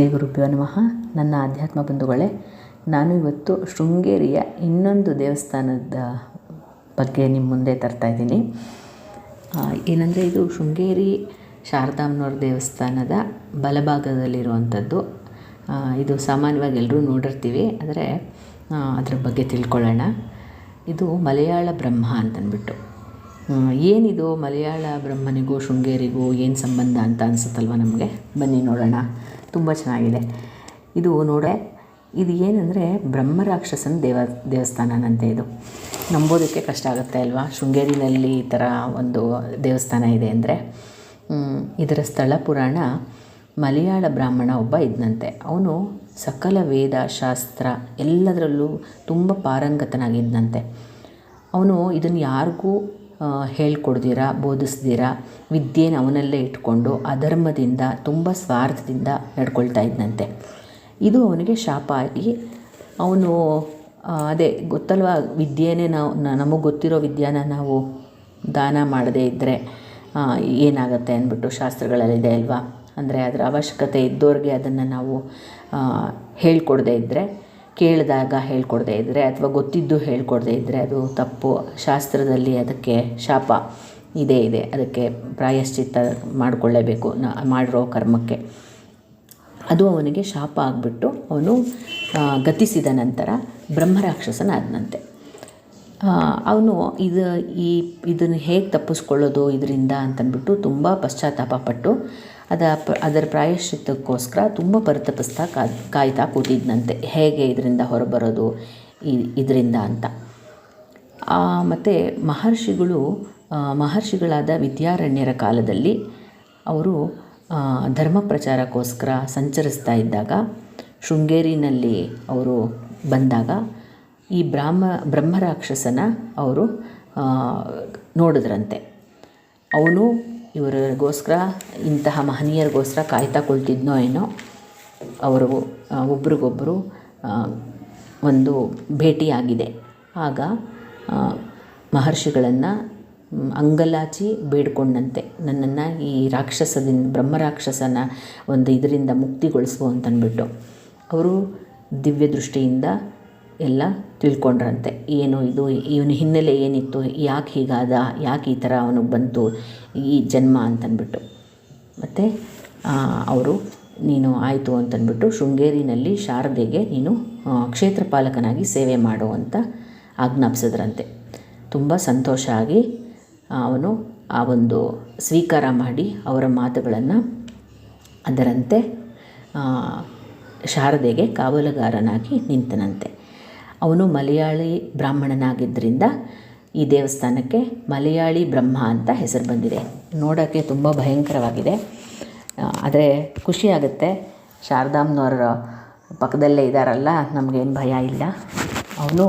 ಶ್ರೀ ಗುರುಭ್ಯೋ ನಮಃ. ನನ್ನ ಆಧ್ಯಾತ್ಮ ಬಂಧುಗಳೇ, ನಾನು ಇವತ್ತು ಶೃಂಗೇರಿಯ ಇನ್ನೊಂದು ದೇವಸ್ಥಾನದ ಬಗ್ಗೆ ನಿಮ್ಮ ಮುಂದೆ ತರ್ತಾ ಇದ್ದೀನಿ. ಏನಂದರೆ ಇದು ಶೃಂಗೇರಿ ಶಾರದಾಂಬನವ್ರ ದೇವಸ್ಥಾನದ ಬಲಭಾಗದಲ್ಲಿರುವಂಥದ್ದು. ಇದು ಸಾಮಾನ್ಯವಾಗಿ ಎಲ್ಲರೂ ನೋಡಿರ್ತೀವಿ, ಆದರೆ ಅದ್ರ ಬಗ್ಗೆ ತಿಳ್ಕೊಳ್ಳೋಣ. ಇದು ಮಲಯಾಳ ಬ್ರಹ್ಮ ಅಂತಂದ್ಬಿಟ್ಟು ಏನಿದು ಮಲಯಾಳ ಬ್ರಹ್ಮನಿಗೂ ಶೃಂಗೇರಿಗೂ ಏನು ಸಂಬಂಧ ಅಂತ ಅನಿಸುತ್ತಲ್ವ ನಮಗೆ? ಬನ್ನಿ ನೋಡೋಣ. ತುಂಬ ಚೆನ್ನಾಗಿದೆ. ಇದು ನೋಡೇ ಇದು ಏನಂದರೆ ಬ್ರಹ್ಮರಾಕ್ಷಸನ ದೇವ, ದೇವಸ್ಥಾನನಂತೆ ಇದು. ನಂಬೋದಕ್ಕೆ ಕಷ್ಟ ಆಗುತ್ತೆ ಅಲ್ವಾ? ಶೃಂಗೇರಿನಲ್ಲಿ ಈ ಥರ ಒಂದು ದೇವಸ್ಥಾನ ಇದೆ ಅಂದರೆ ಇದರ ಸ್ಥಳ ಪುರಾಣ ಮಲಯಾಳ ಬ್ರಾಹ್ಮಣ ಒಬ್ಬ ಇದ್ದಂತೆ ಅವನು ಸಕಲ ವೇದ, ಶಾಸ್ತ್ರ ಎಲ್ಲದರಲ್ಲೂ ತುಂಬ ಪಾರಂಗತನಾಗಿದ್ದಂತೆ ಅವನು ಇದನ್ನು ಯಾರಿಗೂ ಹೇಳ್ಕೊಡ್ದಿರ, ಬೋಧಿಸ್ದಿರ, ವಿದ್ಯೆನ ಅವನಲ್ಲೇ ಇಟ್ಕೊಂಡು ಅಧರ್ಮದಿಂದ, ತುಂಬ ಸ್ವಾರ್ಥದಿಂದ ನಡ್ಕೊಳ್ತಾ ಇದ್ದಂತೆ ಇದು ಅವನಿಗೆ ಶಾಪ ಆಗಿ, ಅವನು ಅದೇ ಗೊತ್ತಲ್ವಾ, ವಿದ್ಯೆನೇ ನಾವು ನಮಗೆ ಗೊತ್ತಿರೋ ವಿದ್ಯಾನ ನಾವು ದಾನ ಮಾಡದೇ ಇದ್ದರೆ ಏನಾಗುತ್ತೆ ಅಂದ್ಬಿಟ್ಟು ಶಾಸ್ತ್ರಗಳಲ್ಲಿದೆ ಅಲ್ವಾ? ಅಂದರೆ ಅದರ ಅವಶ್ಯಕತೆ ಇದ್ದವ್ರಿಗೆ ಅದನ್ನು ನಾವು ಹೇಳ್ಕೊಡದೇ ಇದ್ದರೆ ಕೇಳಿದಾಗ ಹೇಳ್ಕೊಡ್ದೇ ಇದ್ದರೆ ಅಥವಾ ಗೊತ್ತಿದ್ದು ಹೇಳ್ಕೊಡ್ದೇ ಇದ್ದರೆ ಅದು ತಪ್ಪು. ಶಾಸ್ತ್ರದಲ್ಲಿ ಅದಕ್ಕೆ ಶಾಪ ಇದೇ ಇದೆ. ಅದಕ್ಕೆ ಪ್ರಾಯಶ್ಚಿತ್ತ ಮಾಡಿಕೊಳ್ಳೇಬೇಕು ಮಾಡಿರೋ ಕರ್ಮಕ್ಕೆ. ಅದು ಅವನಿಗೆ ಶಾಪ ಆಗಿಬಿಟ್ಟು ಅವನು ಗತಿಸಿದ ನಂತರ ಬ್ರಹ್ಮರಾಕ್ಷಸನಾದನಂತೆ. ಅವನು ಇದು, ಈ, ಇದನ್ನು ಹೇಗೆ ತಪ್ಪಿಸ್ಕೊಳ್ಳೋದು ಇದರಿಂದ ಅಂತಂದ್ಬಿಟ್ಟು ತುಂಬ ಪಶ್ಚಾತ್ತಾಪ ಪಟ್ಟು ಅದ ಅದರ ಪ್ರಾಯಶ್ಚಿತ್ತಕ್ಕೋಸ್ಕರ ತುಂಬ ಪರಿತಪಿಸ್ತಾ ಕಾಯ್ತಾ ಕೂತಿದ್ನಂತೆ. ಹೇಗೆ ಇದರಿಂದ ಹೊರಬರೋದು ಇದರಿಂದ ಅಂತ. ಮತ್ತು ಮಹರ್ಷಿಗಳು ಮಹರ್ಷಿಗಳಾದ ವಿದ್ಯಾರಣ್ಯರ ಕಾಲದಲ್ಲಿ ಅವರು ಧರ್ಮ ಪ್ರಚಾರಕ್ಕೋಸ್ಕರ ಸಂಚರಿಸ್ತಾ ಇದ್ದಾಗ, ಶೃಂಗೇರಿನಲ್ಲಿ ಅವರು ಬಂದಾಗ, ಈ ಬ್ರಾಹ್ಮ, ಬ್ರಹ್ಮರಾಕ್ಷಸನ ಅವರು ನೋಡಿದ್ರಂತೆ. ಅವನು ಇವರಿಗೋಸ್ಕರ, ಇಂತಹ ಮಹನೀಯರಿಗೋಸ್ಕರ ಕಾಯ್ತಾ ಕೊಳ್ತಿದ್ನೋ ಏನೋ ಅವರು ಒಬ್ರಿಗೊಬ್ಬರು ಒಂದು ಭೇಟಿಯಾಗಿದೆ. ಆಗ ಮಹರ್ಷಿಗಳನ್ನು ಅಂಗಲಾಚಿ ಬೇಡ್ಕೊಂಡಂತೆ. ನನ್ನನ್ನು ಈ ರಾಕ್ಷಸದಿಂದ, ಬ್ರಹ್ಮರಾಕ್ಷಸನ ಒಂದು ಇದರಿಂದ ಮುಕ್ತಿಗೊಳಿಸು ಅಂತಂದ್ಬಿಟ್ಟು ಅವರು ದಿವ್ಯ ದೃಷ್ಟಿಯಿಂದ ಎಲ್ಲ ತಿಳ್ಕೊಂಡ್ರಂತೆ. ಏನು ಇದು, ಇವನ ಹಿನ್ನೆಲೆ ಏನಿತ್ತು, ಯಾಕೆ ಹೀಗಾದ, ಯಾಕೆ ಈ ಥರ ಅವನಿಗೆ ಬಂತು, ಈ ಜನ್ಮ ಅಂತಂದ್ಬಿಟ್ಟು. ಮತ್ತು ಅವರು, ನೀನು ಆಯಿತು ಅಂತಂದ್ಬಿಟ್ಟು ಶೃಂಗೇರಿನಲ್ಲಿ ಶಾರದೆಗೆ ನೀನು ಕ್ಷೇತ್ರಪಾಲಕನಾಗಿ ಸೇವೆ ಮಾಡು ಅಂತ ಆಜ್ಞಾಪಿಸಿದ್ರಂತೆ. ತುಂಬ ಸಂತೋಷ ಆಗಿ ಅವನು ಆ ಒಂದು ಸ್ವೀಕಾರ ಮಾಡಿ ಅವರ ಮಾತುಗಳನ್ನು ಅದರಂತೆ. ಶಾರದೆಗೆ ಕಾವಲುಗಾರನಾಗಿ ನಿಂತನಂತೆ. ಅವನು ಮಲಯಾಳಿ ಬ್ರಾಹ್ಮಣನಾಗಿದ್ದರಿಂದ ಈ ದೇವಸ್ಥಾನಕ್ಕೆ ಮಲಯಾಳಿ ಬ್ರಹ್ಮ ಅಂತ ಹೆಸರು ಬಂದಿದೆ. ನೋಡೋಕ್ಕೆ ತುಂಬ ಭಯಂಕರವಾಗಿದೆ. ಆದರೆ ಖುಷಿಯಾಗುತ್ತೆ ಶಾರದಾಮ್ನವ್ರ ಪಕ್ಕದಲ್ಲೇ ಇದ್ದಾರಲ್ಲ ನಮಗೇನು ಭಯ ಇಲ್ಲ. ಅವನು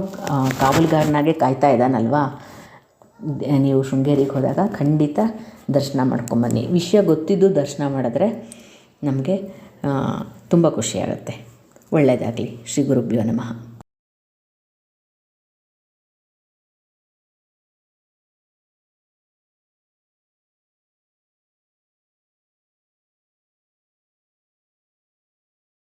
ಕಾವಲುಗಾರನಾಗೆ ಕಾಯ್ತಾ ಇದ್ದಾನಲ್ವಾ? ನೀವು ಶೃಂಗೇರಿಗೆ ಹೋದಾಗ ಖಂಡಿತ ದರ್ಶನ ಮಾಡ್ಕೊಂಬನ್ನಿ ವಿಷಯ ಗೊತ್ತಿದ್ದು ದರ್ಶನ ಮಾಡಿದ್ರೆ ನಮಗೆ ತುಂಬ ಖುಷಿಯಾಗುತ್ತೆ ಒಳ್ಳೆಯದಾಗಲಿ ಶ್ರೀ ಗುರುಭ್ಯೋ ನಮಃ.